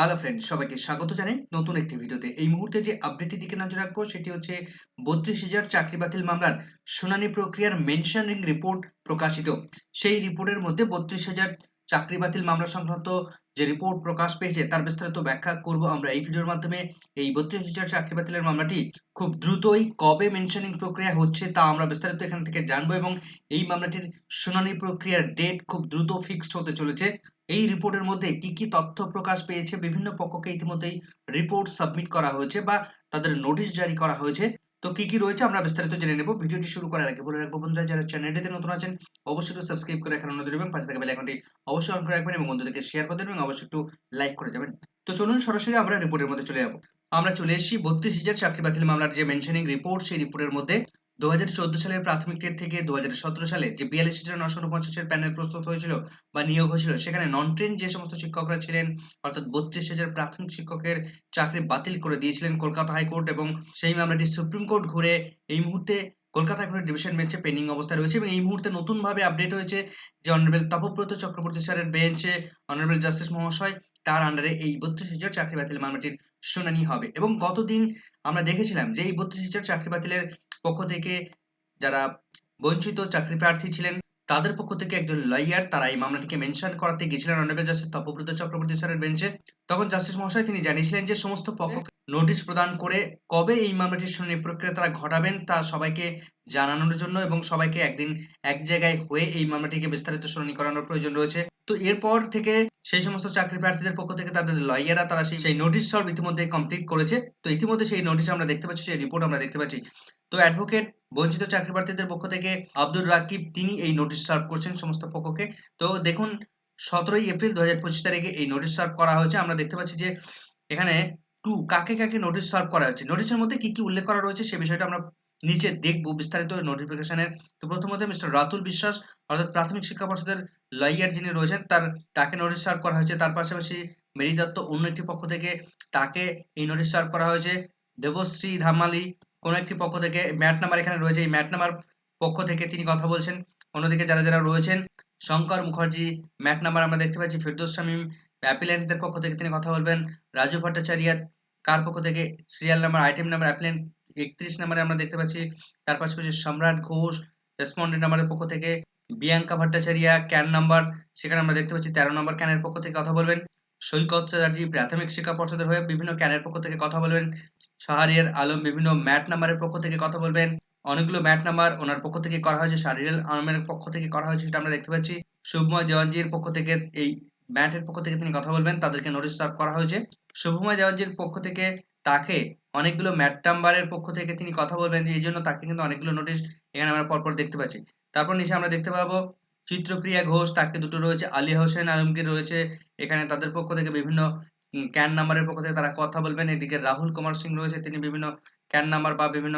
Hello friend সবাইকে স্বাগত জানাই নতুন একটি ভিডিওতে। এই মুহূর্তে যে আপডেটের দিকে নজর রাখব, সেটি হচ্ছে বত্রিশ হাজার চাকরি বাতিল মামলার শুনানি প্রক্রিয়ার মেনশনিং রিপোর্ট প্রকাশিত। সেই রিপোর্টের মধ্যে বত্রিশ হাজার চাকরি বাতিল মামলা সংক্রান্ত যে রিপোর্ট প্রকাশ পেয়েছে, তার বিস্তারিত ব্যাখ্যা করব আমরা এই ভিডিওর মাধ্যমে। এই বত্রিশ হাজার চাকরি বাতিলের মামলাটি খুব দ্রুতই কবে মেনশনিং প্রক্রিয়া হচ্ছে, তা আমরা বিস্তারিত এখান থেকে জানব এবং এই মামলাটির শুনানি প্রক্রিয়ার ডেট খুব দ্রুত ফিক্সড হতে চলেছে। এই রিপোর্টের মধ্যে কি কি তথ্য প্রকাশ পেয়েছে, বিভিন্ন পক্ষকে ইতিমধ্যেই রিপোর্ট সাবমিট করা হয়েছে বা তাদের নোটিশ জারি করা হয়েছে। তো কি কি রয়েছে আমরা বিস্তারিত জেনে নেব। ভিডিওটি শুরু করার আগে বলে রাখব বন্ধুরা, যারা চ্যানেলটিতে নতুন আছেন, অবশ্যই একটু সাবস্ক্রাইব করে রাখার অনুরোধ করবেন পাশে থাকা বেল আইকনটি অবশ্যই অন করে রাখবেন এবং বন্ধুদেরকে শেয়ার করে দেবেন এবং অবশ্যই একটু লাইক করে যাবেন তো চলুন সরাসরি আমরা রিপোর্টের মধ্যে চলে যাব। আমরা চলে এসেছি, বত্রিশ হাজার চাকরি বাতিল মামলার যে মেনশনিং রিপোর্ট সেই রিপোর্টের মধ্যে। দু হাজার চোদ্দ সালের প্রাথমিক ডেট থেকে দু হাজার সতেরো সালে যে বিয়াল্লিশ হাজার নশো উনপঞ্চাশের প্যানেল প্রস্তুত হয়েছিল বা নিয়োগ হয়েছিল, সেখানে নন ট্রেন যে সমস্ত শিক্ষকরা ছিলেন, অর্থাৎ বত্রিশ হাজার প্রাথমিক শিক্ষকের চাকরি বাতিল করে দিয়েছিলেন কলকাতা হাইকোর্ট এবং সেই মামলাটি সুপ্রিম কোর্ট ঘুরে এই মুহূর্তে কলকাতা হাইকোর্টের ডিভিশন বেঞ্চে পেন্ডিং অবস্থায় রয়েছে এবং এই মুহূর্তে নতুনভাবে আপডেট হয়েছে যে অনারেবল তপব্রত চক্রবর্তী স্যারের বেঞ্চে অনারেবল জাস্টিস মহাশয়, তার আন্ডারে এই বত্রিশ হাজার চাকরি বাতিল মামলাটির শুনানি হবে এবং গতদিন আমরা দেখেছিলাম যে এই বত্রিশ হাজার চাকরি বাতিলের পক্ষ থেকে যারা বঞ্চিত চাকরি প্রার্থী ছিলেন, তাদের পক্ষ থেকে একজন লয়ার তারা এই মামলাটিকে মেনশন করাতে গিয়েছিলেন অনারেবল জাস্টিস তপব্রত চক্রবর্তী স্যারের বেঞ্চে তখন জাস্টিস মহাশয় তিনি জানিয়েছিলেন যে সমস্ত পক্ষ নোটিশ প্রদান করে কবে এই মামলাটির শুনানি প্রক্রিয়া তারা ঘটাবেন তা সবাইকে জানানোর জন্য এবং সবাইকে একদিন এক জায়গায় হয়ে এই মামলাটিকে বিস্তারিত শুনানি করানোর প্রয়োজন রয়েছে। তো এরপর থেকে সেই সমস্ত চাকরি প্রার্থীদের পক্ষ থেকে তাদের লয়াররা তারা সেই নোটিশ সর্ভ ইতিমধ্যে কমপ্লিট করেছে। তো ইতিমধ্যে সেই নোটিশ আমরা দেখতে পাচ্ছি, সেই রিপোর্ট আমরা দেখতে পাচ্ছি। তো অ্যাডভোকেট বঞ্চিত চাকরি প্রার্থীদের পক্ষ থেকে আব্দুর রাকিব, তিনি এই নোটিশ সার্ভ করছেন সমস্ত পক্ষকে। তো দেখুন, সতেরোই এপ্রিল দু হাজার পঁচিশ তারিখে এই নোটিশ সার্ভ করা হয়েছে। আমরা দেখতে পাচ্ছি যে এখানে টু, কাকে কাকে নোটিশ সার্ভ করা হয়েছে? নোটিশের মধ্যে কি কি উল্লেখ করা রয়েছে সে বিষয়টা আমরা নিচে দেখব বিস্তারিত নোটিফিকেশনের তো প্রথমত মিস্টার রাতুল বিশ্বাস, অর্থাৎ প্রাথমিক শিক্ষা পর্ষদের লয়ার যিনি রয়েছেন, তার, তাকে নোটিশ সার্ভ করা হয়েছে। তার পাশাপাশি মেরি দত্ত অন্য একটি পক্ষ থেকে তাকে এই নোটিশ সার্ভ করা হয়েছে। দেবশ্রী ধামালি কোনো একটি পক্ষ থেকে ম্যাট নাম্বার এখানে রয়েছে। এই ম্যাট নাম্বার পক্ষ থেকে তিনি কথা বলছেন। অন্যদিকে যারা যারা রয়েছেন, শঙ্কর মুখার্জি, ম্যাট নাম্বার আমরা দেখতে পাচ্ছি, ফিরদোস শামীম, অ্যাপিলেন্টদের পক্ষ থেকে তিনি কথা বলবেন। রাজু ভট্টাচার্য, কার পক্ষ থেকে? Serial number, item number, appellant, একত্রিশ নাম্বারে আমরা দেখতে পাচ্ছি। তার পাশাপাশি সম্রাট ঘোষ, রেসপন্ডেন্ট নাম্বারের পক্ষ থেকে। বিয়াঙ্কা ভট্টাচার্য, ক্যান নাম্বার, সেখানে আমরা দেখতে পাচ্ছি তেরো নম্বর ক্যানের পক্ষ থেকে কথা বলবেন। সৈকত চ্যাটার্জি, প্রাথমিক শিক্ষা পর্ষদের হয়ে বিভিন্ন ক্যানের পক্ষ থেকে কথা বলবেন। শাহরিয়ার আলম বিভিন্ন ম্যাট নাম্বারের পক্ষ থেকে কথা বলবেন। অনেকগুলো ম্যাট নাম্বার ওনার পক্ষ থেকে করা হয়েছে, শাহরিয়ার আলমের পক্ষ থেকে করা হয়েছে সেটা আমরা দেখতে পাচ্ছি। শুভময় দেওয়ানজির পক্ষ থেকে এই ম্যাটের পক্ষ থেকে তিনি কথা বলবেন, তাদেরকে নোটিশ সার্ভ করা হয়েছে। শুভময় দেওয়ানজির পক্ষ থেকে তাকে অনেকগুলো ম্যাট নাম্বারের পক্ষ থেকে তিনি কথা বলবেন, এই জন্য তাকে কিন্তু অনেকগুলো নোটিশ এখানে আমরা পরপর দেখতে পাচ্ছি। তারপর নিচে আমরা দেখতে পাবো চিত্রপ্রিয়া ঘোষ, তাকে দুটো রয়েছে, আলী হোসেন আলমগীর রয়েছে, এখানে তাদের পক্ষ থেকে বিভিন্ন ক্যান নাম্বারের পক্ষ থেকে তারা কথা বলবেন। এদিকে রাহুল কুমার সিং রয়েছে, তিনি বিভিন্ন ক্যান নাম্বার বা বিভিন্ন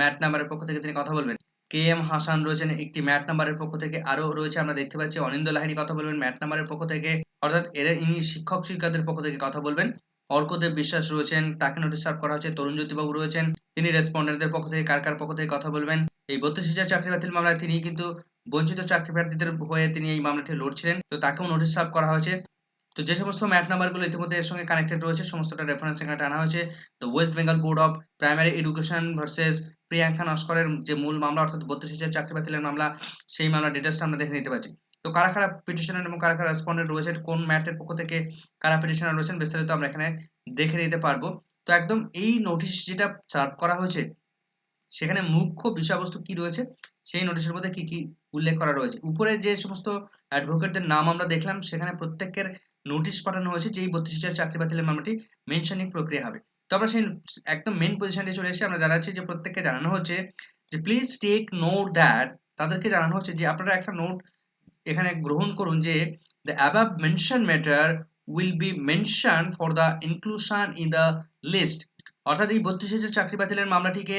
ম্যাট নাম্বারের পক্ষ থেকে তিনি কথা বলবেন। কে এম হাসান রয়েছেন, একটি ম্যাট নাম্বারের পক্ষ থেকে আরও রয়েছে, আমরা দেখতে পাচ্ছি অনিন্দ লাহিড়ি কথা বলবেন ম্যাট নাম্বারের পক্ষ থেকে, অর্থাৎ এরা, ইনি শিক্ষক শিক্ষকদের পক্ষ থেকে কথা বলবেন। অর্কদেব বিশ্বাস রয়েছেন, তাকে নোটিশ সার্ভ করা হচ্ছে, তরুণ জ্যোতিবাবু রয়েছেন, তিনি রেসপন্ডেন্টদের পক্ষ থেকে, কার কার পক্ষ থেকে কথা বলবেন। এই বত্রিশ হাজার চাকরি বাতিল মামলায় তিনি কিন্তু বঞ্চিত চাকরি প্রার্থীদের হয়ে তিনি এই মামলাটি লড়ছিলেন। তো তাকেও নোটিশ সার্ভ করা হয়েছে। তো যে সমস্ত ম্যাট নাম্বারগুলো ইতিমধ্যে এর সঙ্গে কানেক্টেড রয়েছে, সমস্তটা রেফারেন্স এখানে টানা হয়েছে। তো West Bengal board of primary education versus Priyanka নস্করের যে মূল মামলা, অর্থাৎ বত্রিশ হাজার চাকরি বাতিলের মামলা, সেই মামলার ডিটেলসটা আমরা দেখে নিতে পারছি। তো কারা কারা পিটিশনার এবং কারা কারা রেসপন্ডেন্ট রয়েছে, কোন ম্যাটের পক্ষ থেকে কারা পিটিশনার রয়েছেন, বিস্তারিত আমরা এখানে দেখে নিতে পারব। তো একদম এই নোটিশ যেটা সার্ভ করা হয়েছে, সেখানে মুখ্য বিষয়বস্তু কি রয়েছে, সেই নোটিশের মধ্যে কি কি উল্লেখ করা রয়েছে। উপরে যে সমস্ত অ্যাডভোকেটদের নাম আমরা দেখলাম, সেখানে প্রত্যেকের নোটিশ পাঠানো হয়েছে যে এই বত্রিশ হাজার চাকরি বাতিলের মামলাটি মেনশনিং প্রক্রিয়া হবে। তো আমরা সেই একদম মেন পজিশনে চলে এসে আমরা জানাচ্ছি যে প্রত্যেককে জানানো হচ্ছে যে প্লিজ টেক নোট দ্যাট তাদেরকে জানানো হচ্ছে যে আপনারা একটা নোট এখানে গ্রহণ করুন যে the above mention matter will be mention for the inclusion in the list অর্থাৎ এই বত্রিশ হাজার চাকরি বাতিলের মামলাটিকে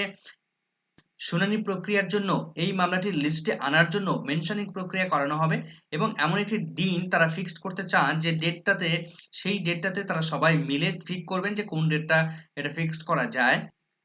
শুনানি প্রক্রিয়ার জন্য এই মামলাটির লিস্টে আনার জন্য মেনশনিং প্রক্রিয়া করানো হবে এবং এমন একটি দিন তারা ফিক্সড করতে চান যে ডেটটাতে সেই ডেটটাতে তারা সবাই মিলে ঠিক করবেন যে কোন ডেটটা এটা ফিক্সড করা যায়।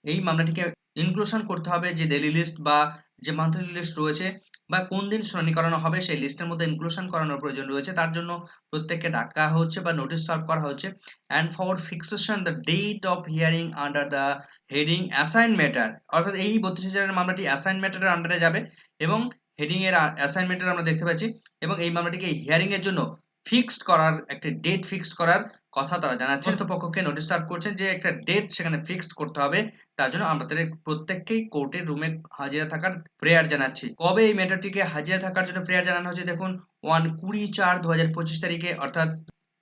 এই মামলাটিকে ইনক্লুশন করতে হবে যে ডেলি লিস্ট বা যে মান্থলি লিস্ট রয়েছে বা কোন দিন শুনানি করানো হবে, সেই লিস্টের মধ্যে ইনক্লুশন করানোর প্রয়োজন রয়েছে। তার জন্য প্রত্যেককে ডাকা হচ্ছে বা নোটিশ সার্ভ করা হচ্ছে। And for fixation the date of hearing under the heading assign matter অর্থাৎ এই বত্রিশ হাজারের মামলাটি অ্যাসাইন ম্যাটারের আন্ডারে যাবে এবং হেডিং এর অ্যাসাইনমেন্টের আমরা দেখতে পাচ্ছি এবং এই মামলাটিকে হিয়ারিং এর জন্য ফিক্সড করার একটা ডেট ফিক্সড করার কথা তারা জানাচ্ছে। সমস্ত পক্ষকে নোটিশ সার্ভ করছেন যে একটা ডেট সেখানে ফিক্সড করতে হবে। তার জন্য আমরা তাদের প্রত্যেককেই কোর্টের রুমে হাজিরা থাকার প্রেয়ার জানাচ্ছি। কবে এই ম্যাটারটিকে হাজিরা থাকার জন্য প্রেয়ার জানানো হচ্ছে দেখুন ওয়ান কুড়ি চার দু হাজার পঁচিশ তারিখে অর্থাৎ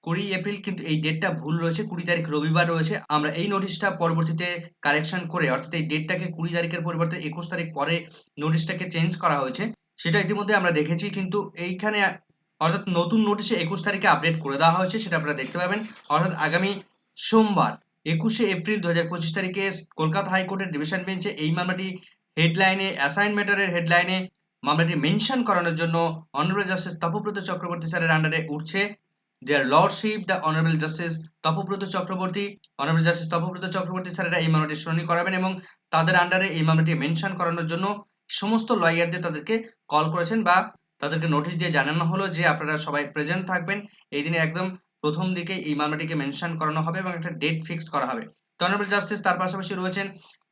কুড়ি এপ্রিল কিন্তু এই ডেটটা ভুল রয়েছে কুড়ি তারিখ রবিবার রয়েছে। আমরা এই নোটিশটা পরবর্তীতে কারেকশন করে অর্থাৎ এই ডেটটাকে কুড়ি তারিখের পরিবর্তে একুশ তারিখ পরে নোটিশটাকে চেঞ্জ করা হয়েছে। সেটা ইতিমধ্যে আমরা দেখেছি কিন্তু এইখানে অর্থাৎ নতুন নোটিশে একুশ তারিখে আপডেট করে দেওয়া হয়েছে, সেটা আপনারা দেখতে পাবেন। অর্থাৎ আগামী সোমবার, একুশে এপ্রিল দু হাজার পঁচিশ তারিখে কলকাতা হাইকোর্টের ডিভিশন বেঞ্চে এই মামলাটি হেডলাইনে অ্যাসাইনমেন্টারের হেডলাইনে মামলাটি মেনশন করানোর জন্য অনারেবল জাস্টিস তপব্রত চক্রবর্তী স্যারের আন্ডারে উঠছে। Their lordship the honourable justice Tapabrata Chakraborty honourable justice Tapabrata Chakraborty স্যারেরা এই মামলাটি শুনানি করাবেন এবং তাদের আন্ডারে এই মামলাটি মেনশন করানোর জন্য সমস্ত লয়ারদের তাদেরকে কল করেছেন বা তাদেরকে নোটিশ দিয়ে জানানো হলো যে আপনারা সবাই প্রেজেন্ট থাকবেন। এই দিনে একদম প্রথম দিকে এই মামলাটিকে মেনশন করানো হবে এবং একটা ডেট ফিক্সড করা হবে। তো অনারেবল জাস্টিস তার পাশাপাশি রয়েছেন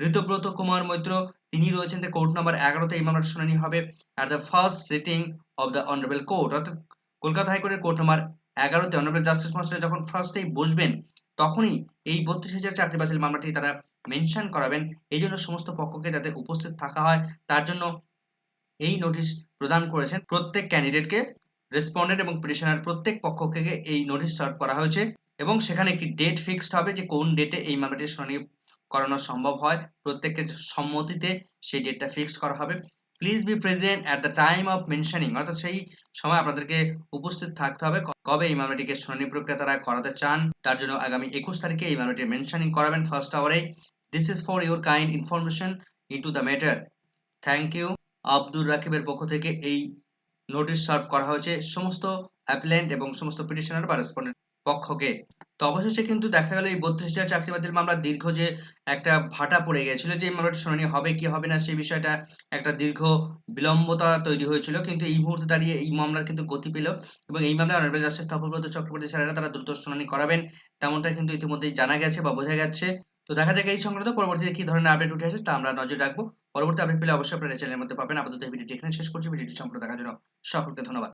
ঋতব্রত কুমার মৈত্র। তিনি রয়েছেন যে কোর্ট নম্বর এগারোতে এই মামলার শুনানি হবে at the first sitting of the honourable court অর্থাৎ কলকাতা হাইকোর্টের কোর্ট নম্বর এগারোতে অনারেবল জাস্টিস মহাশয় যখন ফার্স্টেই বসবেন, তখনই এই বত্রিশ হাজার চাকরি বাতিল মামলাটি তারা মেনশন করাবেন। এই জন্য সমস্ত পক্ষকে যাতে উপস্থিত থাকা হয়, তার জন্য এই নোটিশ প্রদান করেছেন প্রত্যেক ক্যান্ডিডেটকে রেসপন্ডেন্ট এবং পিটিশনার প্রত্যেক পক্ষকে এই নোটিশ সার্ভ করা হয়েছে এবং সেখানে একটি ডেট ফিক্সড হবে যে কোন ডেটে এই মামলাটির শুনানি করানো সম্ভব হয়। প্রত্যেকের সম্মতিতে সেই ডেটটা ফিক্সড করা হবে। Please be present at the time of mentioning অর্থাৎ সেই সময় আপনাদেরকে উপস্থিত থাকতে হবে কবে এই মামলাটিকে শুনানি প্রক্রিয়া তারা করাতে চান। তার জন্য আগামী একুশ তারিখে এই মামলাটি মেনশনিং করাবেন first আওয়ারে this is for your kind information into the matter thank you Abdur রাকিবের পক্ষ থেকে এই নোটিশ সার্ভ করা হয়েছে সমস্ত অ্যাপ্লিয়েন্ট এবং সমস্ত পিটিশনার বা রেসপন্ডেন্ট পক্ষকে। তো অবশেষে কিন্তু দেখা গেল এই বত্রিশ হাজার চাকরি বাতিল মামলা দীর্ঘ যে একটা ভাটা পড়ে গেছিল, যে মামলাটি শুনানি হবে কি হবে না, সেই বিষয়টা একটা দীর্ঘ বিলম্বতা তৈরি হয়েছিল। কিন্তু এই মুহূর্তে দাঁড়িয়ে এই মামলার কিন্তু গতি পেল এবং এই মামলায় অনারেবল জাস্টিস তপব্রত চক্রবর্তী স্যারেরা তারা দ্রুত শুনানি করাবেন, তেমনটা কিন্তু ইতিমধ্যেই জানা গেছে বা বোঝা যাচ্ছে তো দেখা যাক এই সংক্রান্ত পরবর্তীতে কি ধরনের আপডেট উঠে আসে তা আমরা নজর রাখব। পরবর্তী আপডেট পেলে অবশ্যই আপনারা চ্যানেলের মধ্যে পাবেন। আপাতত এই ভিডিওটি এখানে শেষ করছি। ভিডিওটি সম্পূর্ণ দেখার জন্য সকলকে ধন্যবাদ।